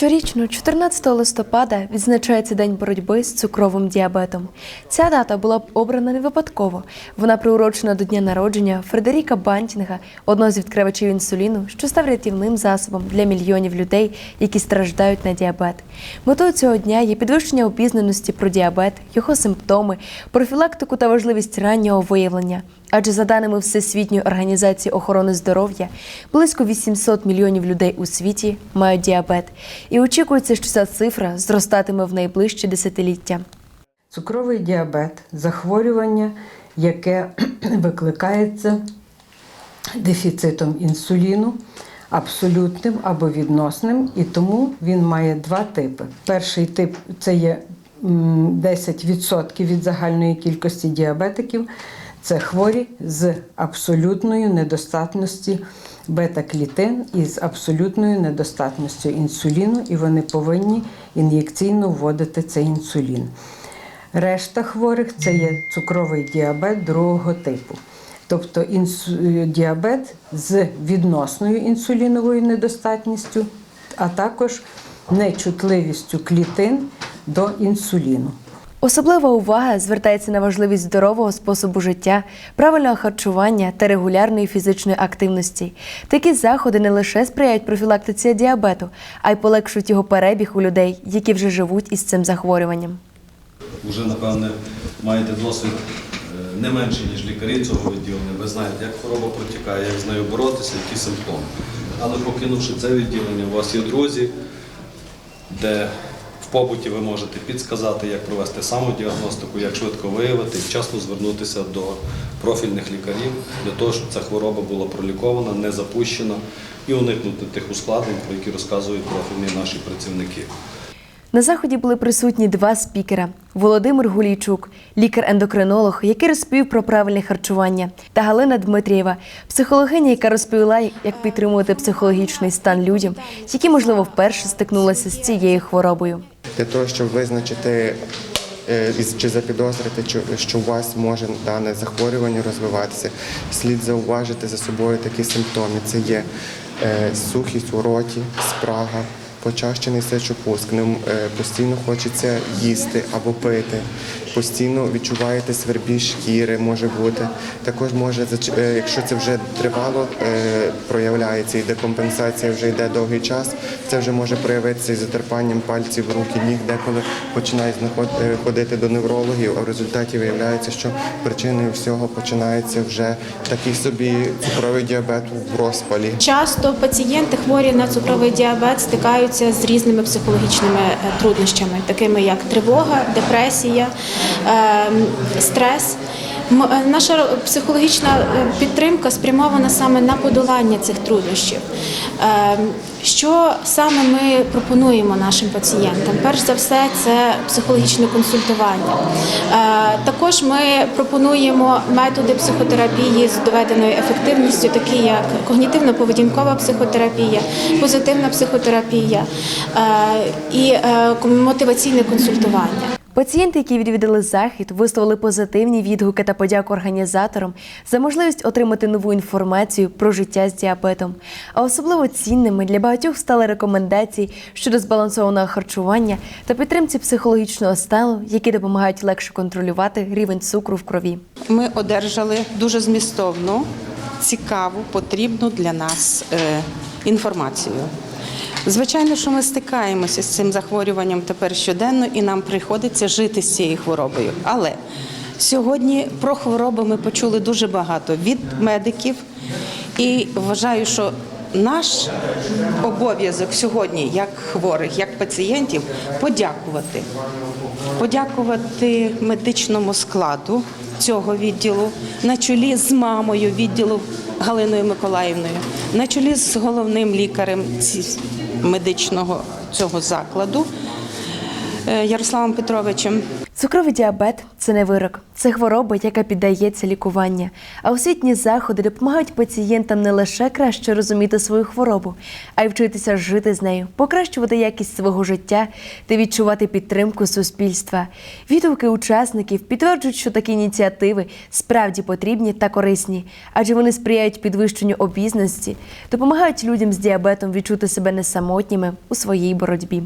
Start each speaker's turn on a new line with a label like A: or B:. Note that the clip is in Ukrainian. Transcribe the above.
A: Щорічно, 14 листопада, відзначається День боротьби з цукровим діабетом. Ця дата була б обрана не випадково. Вона приурочена до дня народження Фредеріка Бантінга, одного з відкривачів інсуліну, що став рятівним засобом для мільйонів людей, які страждають на діабет. Метою цього дня є підвищення обізнаності про діабет, його симптоми, профілактику та важливість раннього виявлення. Адже за даними Всесвітньої організації охорони здоров'я, близько 800 мільйонів людей у світі мають діабет, і очікується, що ця цифра зростатиме в найближчі десятиліття.
B: Цукровий діабет захворювання, яке викликається дефіцитом інсуліну, абсолютним або відносним, і тому він має два типи. Перший тип це є м, 10% від загальної кількості діабетиків. Це хворі з абсолютною недостатності бета-клітин і з абсолютною недостатністю інсуліну, і вони повинні ін'єкційно вводити цей інсулін. Решта хворих це є цукровий діабет другого типу. Тобто інсу... діабет з відносною інсуліновою недостатністю, а також нечутливістю клітин до інсуліну.
A: Особлива увага звертається на важливість здорового способу життя, правильного харчування та регулярної фізичної активності. Такі заходи не лише сприяють профілактиці діабету, а й полегшують його перебіг у людей, які вже живуть із цим захворюванням.
C: Вже, напевне, маєте досвід е, не менший, ніж лікарі цього відділення. Ви знаєте, як хвороба протікає, як з нею боротися, які симптоми. Але покинувши це відділення, у вас є друзі, де побуті ви можете підсказати, як провести самодіагностику, як швидко виявити і вчасно звернутися до профільних лікарів для того, щоб ця хвороба була пролікована, не запущена і уникнути тих ускладнень, про які розказують профільні наші працівники.
A: На заході були присутні два спікера: Володимир Гулійчук, лікар-ендокринолог, який розповів про правильне харчування, та Галина Дмитрієва, психологиня, яка розповіла, як підтримувати психологічний стан людям, які, можливо, вперше стикнулися з цією хворобою.
D: Для того, щоб визначити е, чи запідозрити, що у вас може дане захворювання розвиватися, слід зауважити за собою такі симптоми. Це є е, сухість у роті, спрага, почащений сечопуск, нем- е, постійно хочеться їсти або пити, постійно відчуваєте свербіж шкіри, може бути. Також може, е, якщо це вже тривало, е, проявляється і декомпенсація вже йде довгий час, це вже може проявитися із затерпанням пальців руки, ніг, деколи починають е, ходити до неврологів, а в результаті виявляється, що причиною всього починається вже такий собі цукровий діабет в розпалі.
E: Часто пацієнти хворі на цукровий діабет стикаються з різними психологічними труднощами, такими як тривога, депресія, стрес. Е, Наша психологічна е, підтримка спрямована саме на подолання цих труднощів. Ем, Що саме ми пропонуємо нашим пацієнтам? Перш за все, це психологічне консультування. Е, Також ми пропонуємо методи психотерапії з доведеною ефективністю, такі як когнітивно-поведінкова психотерапія, позитивна психотерапія і мотиваційне консультування.
A: Пацієнти, які відвідали захід, висловили позитивні відгуки та подяку організаторам за можливість отримати нову інформацію про життя з діабетом. А особливо цінними для багатьох стали рекомендації щодо збалансованого харчування та підтримці психологічного стану, які допомагають легше контролювати рівень цукру в крові.
F: Ми одержали дуже змістовну, цікаву, потрібну для нас е, інформацію. Звичайно, що ми стикаємося з цим захворюванням тепер щоденно, і нам приходиться жити з цією хворобою. Але сьогодні про хворобу ми почули дуже багато від медиків, і вважаю, що наш обов'язок сьогодні, як хворих, як пацієнтів, подякувати. Подякувати медичному складу цього відділу на чолі з мамою відділу Галиною Миколаївною, на чолі з головним лікарем медичного цього закладу Ярославом Петровичем.
A: Цукровий діабет це не вирок, це хвороба, яка піддається лікуванню. А освітні заходи допомагають пацієнтам не лише краще розуміти свою хворобу, а й вчитися жити з нею, покращувати якість свого життя та відчувати підтримку суспільства. Відгуки учасників підтверджують, що такі ініціативи справді потрібні та корисні, адже вони сприяють підвищенню обізнаності, допомагають людям з діабетом відчути себе не самотніми у своїй боротьбі.